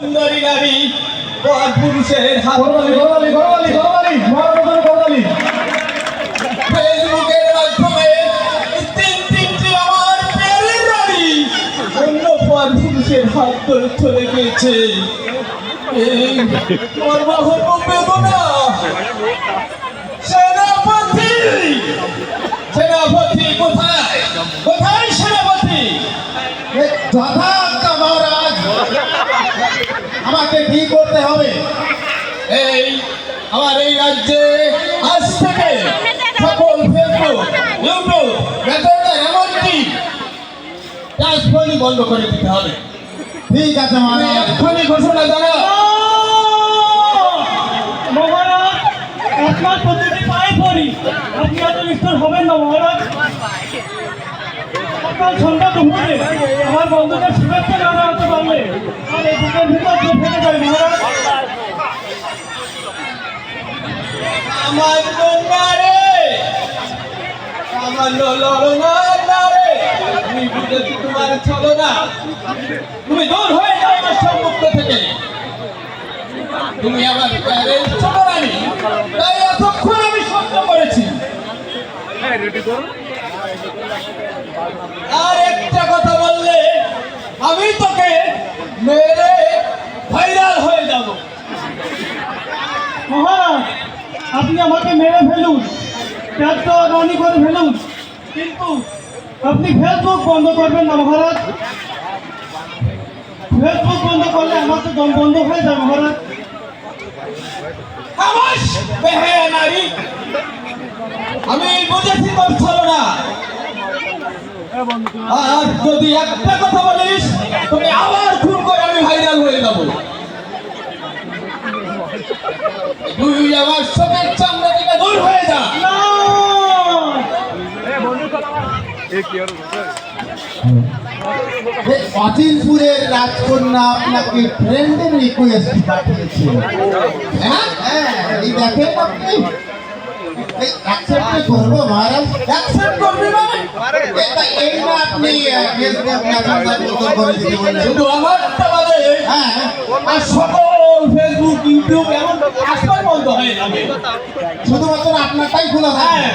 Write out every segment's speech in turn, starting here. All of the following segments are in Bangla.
সুন্দরী নারী পর পুরুষের হাত গরবালি গরবালি গরবালি গরবালি মহারাজ ফেসবুকের মাধ্যমে তিন তিনটি আমার প্রেমের নারী অন্য পর পুরুষের হাত ধরে চলে গিয়েছে এই মর্মাহত বেদনা সেনাপতি! সেনাপতি কোথায়? কোথায় সেনাপতি মহারাজ আমাকে কি করতে হবে। এই আমার এই রাজ্যে আজ থেকে সকল ফেসবুক এমনকি বন্ধ করে দিতে হবে। ঠিক আছে এক্ষুনি ঘোষণা পড়ি। আপনি এত নিষ্ঠুর হবেন না, মহারাজ। সকাল সন্ধ্যা আমার বন্ধুদের শুভেচ্ছা জানা হতে পারলে। আমার লড়নার না রে। আমি বুঝেছি তোমার না তুমি হয়ে যাও আমার সম্মুখ থেকে। তুমি তাই এতক্ষণ আমি সহ্য করেছি। আর একটা কথা বললে, আমি তোকে মেরে ভাইরাল হয়ে যাব। মহারাজ, আপনি আমাকে মেরে ফেলুন। রানি করে ফেলুন কিন্তু আপনি ফেসবুক বন্ধ করবেন না মহারাজ। ফেসবুক বন্ধ করলে আমার তো দম বন্ধ হয়ে যায় মহারাজ। আমি বুঝেছি তোর ছলো না আর যদি একটা কথা বলিস, তুমি আবার খুন করে আমি ভাইরাল হয়ে যাব তুই আমার চোখের সামনে থেকে দূর হয়ে যা না এই অচিনপুরের রাজকন্যা আপনাকে ফ্রেন্ডের রিকোয়েস্ট পাঠিয়েছে। হ্যাঁ? হ্যাঁ এই দেখেন আপনি। অ্যাকসেপ্ট করব মহারাজ। অ্যাকসেপ্ট করবি মানে? এই না আপনি ফেসবুক মেসেঞ্জার বন্ধ করে দিতে বললেন। শুধু আমারটা হ্যাঁ। আর সকল ফেসবুক ইউটিউব শুধুমাত্র আপনারটাই খোলা থাকবে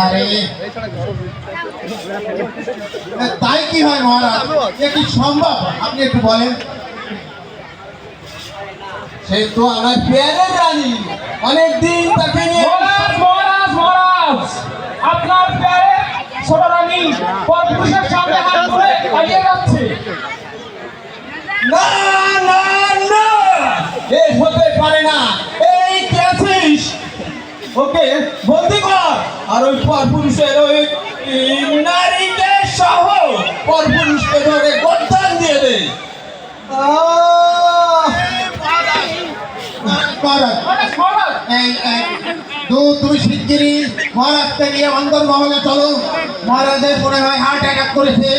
আরে তাই কি হয় মহারাজ? এ কি সম্ভব? আপনি একটু বলেন। সে তো আমার পেয়ারের রানী। অনেকদিন তাকে নিয়ে মহারাজ মহারাজ মহারাজ আপনার প্যারে ছোট রানী পরপুরুষের সামনে হাত ধরে পালিয়ে যাচ্ছে না না না এ হতে পারে না এই কে আছিস ওকে বন্দি কর আর ওই পরপুরুষের ওই নারীকে সহ পরপুরুষকে ধরে গর্দান দিয়ে দে। হার্ট করেছে।